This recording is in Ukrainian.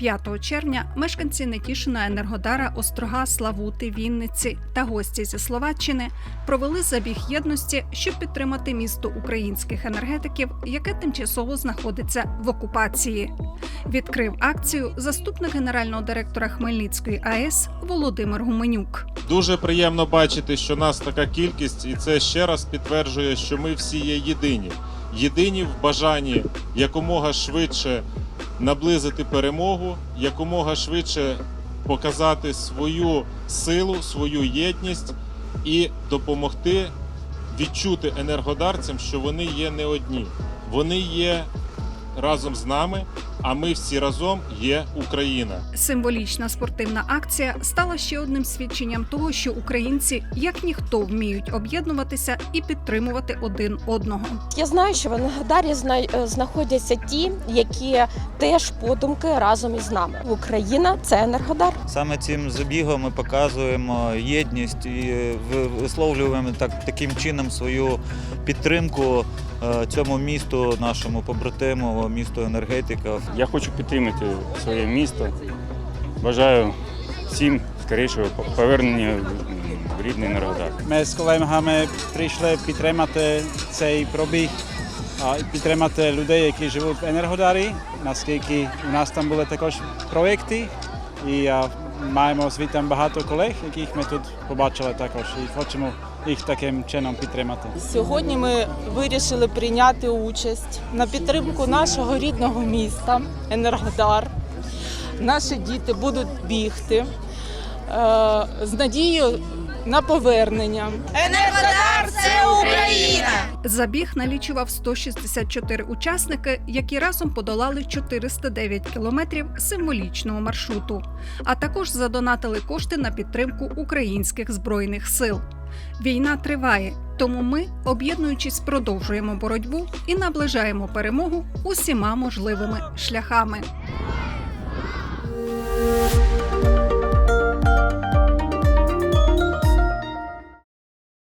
5 червня мешканці Нетішина Енергодара, Острога, Славути, Вінниці та гості зі Словаччини провели забіг єдності, щоб підтримати місто українських енергетиків, яке тимчасово знаходиться в окупації. Відкрив акцію заступник генерального директора Хмельницької АЕС Володимир Гуменюк. Дуже приємно бачити, що нас така кількість, і це ще раз підтверджує, що ми всі є єдині. Єдині в бажанні якомога швидше наблизити перемогу, якомога швидше показати свою силу, свою єдність і допомогти відчути енергодарцям, що вони є не одні. Вони є разом з нами, а ми всі разом є Україна. Символічна спортивна акція стала ще одним свідченням того, що українці як ніхто вміють об'єднуватися і підтримувати один одного. Я знаю, що в Енергодарі зна- знаходяться ті, які теж подумки разом із нами. Україна це Енергодар. Саме цим забігом ми показуємо єдність і е, висловлюємо так, таким чином свою підтримку е, цьому місту, нашому побратиму, місту енергетиків. Я хочу підтримати своє місто. Бажаю всім скорішого повернення в рідний Енергодар. Ми з колегами прийшли підтримати цей пробіг а підтримати людей, які живуть в Енергодарі, наскільки у нас там були також проекти. І маємо звідти багато колег, яких ми тут побачили також. І хочемо їх таким чином підтримати. Сьогодні ми вирішили прийняти участь на підтримку нашого рідного міста Енергодар. Наші діти будуть бігти е, з надією на повернення. Енергодар це Україна! Забіг налічував 164 учасники, які разом подолали 409 кілометрів символічного маршруту, а також задонатили кошти на підтримку українських збройних сил. Війна триває, тому ми, об'єднуючись, продовжуємо боротьбу і наближаємо перемогу усіма можливими шляхами.